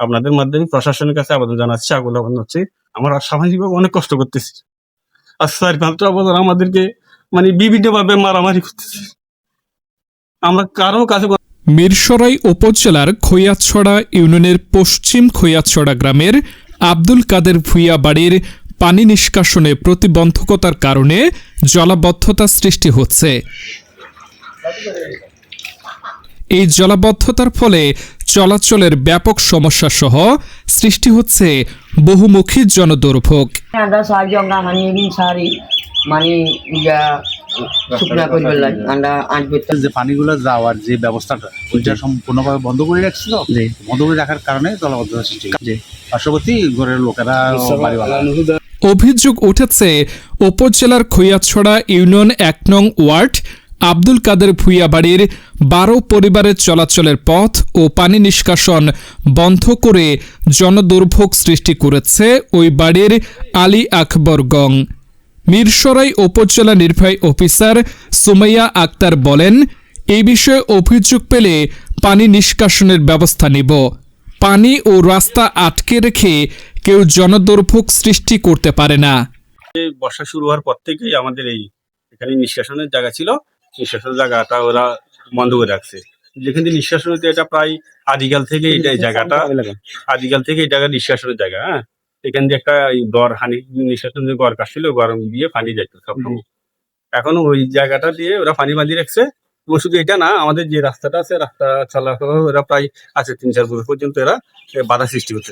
আপনাদের মাধ্যমে প্রশাসনের কাছে আবেদন জানাচ্ছি, আগুন আবেদন হচ্ছে। আমরা সামাজিকভাবে অনেক কষ্ট করতেছি। আর চার পাঁচটা বছর আমাদেরকে মানে বিভিন্ন ভাবে মারামারি করতেছে। আমরা কারও কাছে মিরসরাই উপজেলার খৈয়াছড়া ইউনিয়নের পশ্চিম খৈয়াছড়া গ্রামের আব্দুল কাদের ভুইয়া বাড়ির পানি নিষ্কাশনে প্রতিবন্ধকতার কারণে জলাবদ্ধতা সৃষ্টি হচ্ছে। এই জলাবদ্ধতার ফলে চলাচলের ব্যাপক সমস্যা সহ সৃষ্টি হচ্ছে বহুমুখী জনদুর্ভোগ। মানে শুকনা আমরা যে পানিগুলো যাওয়ার যে ব্যবস্থাটা ওইটা সম্পূর্ণভাবে বন্ধ করে রাখছিল? বন্ধ করে রাখার কারণে জলাবদ্ধতা সৃষ্টি পার্শ্ববর্তী ঘরের লোকেরা অভিযোগ উঠেছে উপজেলার খৈয়াছড়া ইউনিয়ন এক নং ওয়ার্ড আব্দুল কাদের ভুইয়া বাড়ির বারো পরিবারের চলাচলের পথ ও পানি নিষ্কাশন বন্ধ করে জনদুর্ভোগ সৃষ্টি করেছে ওই বাড়ির আলী আকবর গং। মিরসরাই উপজেলা নির্বাহী অফিসার সুমাইয়া আক্তার বলেন, এই বিষয়ে অভিযোগ পেলে পানি নিষ্কাশনের ব্যবস্থা নিব। পানি ও রাস্তা আটকে রেখে কেউ জনদুর্ভোগ সৃষ্টি করতে পারে না। বর্ষা শুরু হওয়ার পর থেকেই আমাদের এই এখানে নিষ্কাশনের জায়গা ছিল। নিষ্কাশনের জায়গাটা ওরা বন্ধ করে রাখছে। যেখানে থেকে নিষ্কাশন এটা প্রায় আদিকাল থেকে এটা জায়গাটা আদিকাল থেকে এই জায়গা নিষ্কাশনের জায়গা হ্যাঁ? এখান দিয়ে একটা গড় হানি নিষ্কাশনের গড় কাটছিল গরম দিয়ে পানি যাইত সবসময়। এখন ওই জায়গাটা দিয়ে ওরা পানি বাঁধিয়ে রাখছে। এবং শুধু এটা না আমাদের যে রাস্তাটা আছে রাস্তা চলাচল ওরা প্রায় আছে তিন চার বছর পর্যন্ত এরা বাধা সৃষ্টি করছে।